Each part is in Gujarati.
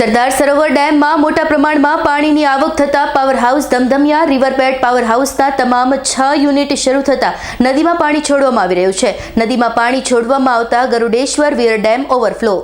સરદાર સરોવર ડેમમાં મોટા પ્રમાણમાં પાણીની આવક થતાં પાવર હાઉસ ધમધમિયા રિવરબેડ પાવર હાઉસના તમામ છ યુનિટ શરૂ થતાં નદીમાં પાણી છોડવામાં આવી રહ્યું છે. નદીમાં પાણી છોડવામાં આવતા Garudeshwar weir dam overflow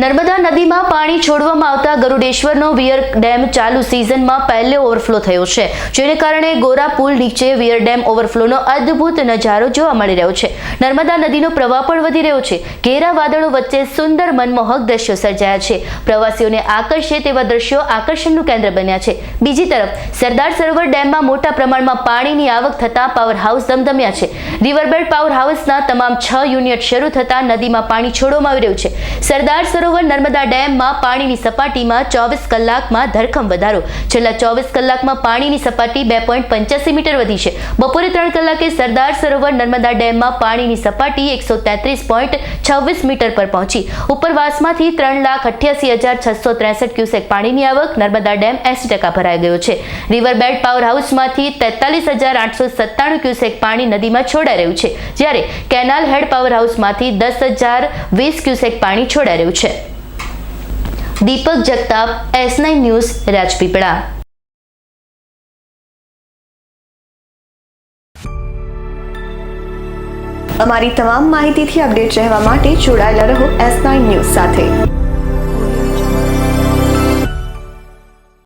Narmada નદીમાં પાણી છોડવામાં આવતા ગરુડેશ્વરનો વિયર ડેમ ચાલુ સિઝનમાં પહેલે ઓવરફ્લો થયો છે, જેને કારણે ગોરા પુલ નીચે વિયર ડેમ ઓવરફ્લોનો અદ્ભુત નજારો જોવા મળી રહ્યો છે. નર્મદા નદીનો પ્રવાહ પણ વધી રહ્યો છે. ઘેરા વાદળો વચ્ચે સુંદર મનમોહક દ્રશ્યો સર્જાયા છે. પ્રવાસીઓને આકર્ષે તેવા દ્રશ્યો આકર્ષણનું કેન્દ્ર બન્યા છે. બીજી તરફ, સરદાર સરોવર ડેમમાં મોટા પ્રમાણમાં પાણીની આવક થતાં પાવર હાઉસ ધમધમ્યા છે. રિવરબેડ પાવર હાઉસના તમામ છ યુનિટ શરૂ થતાં નદીમાં પાણી છોડવામાં આવી રહ્યું છે. સરદાર સરોવર નર્મદા ડેમમાં પાણીની સપાટીમાં ચોવીસ કલાકમાં ધરખમ વધારો. છેલ્લા ચોવીસ કલાકમાં પાણીની સપાટી બે પોઈન્ટ પંચ્યાસી મીટર વધી છે. બપોરે ત્રણ કલાકે સરદાર સરોવર નર્મદા ડેમમાં પાણીની સપાટી એકસો તેત્રીસ પોઈન્ટ છવ્વીસ મીટર પર પહોંચી. ઉપરવાસમાંથી ત્રણ લાખ અઠ્યાસી હજાર છસો ત્રેસઠ ક્યુસેક પાણીની આવક નર્મદા ડેમ એસી ટકા ભરાઈ ગયો છે. રિવરબેડ પાવર હાઉસમાંથી તેતાલીસ હજાર આઠસો સત્તાણું ક્યુસેક પાણી નદીમાં છોડાઈ રહ્યું છે, જ્યારે કેનાલ હેડ પાવર હાઉસમાંથી દસ હજાર વીસ ક્યુસેક પાણી છોડાઈ રહ્યું છે. Deepak Jagtap S nine news Rajpipla અમારી તમામ માહિતીથી અપડેટ રહેવા માટે જોડાયેલા રહો એસ નાઇન ન્યૂઝ સાથે.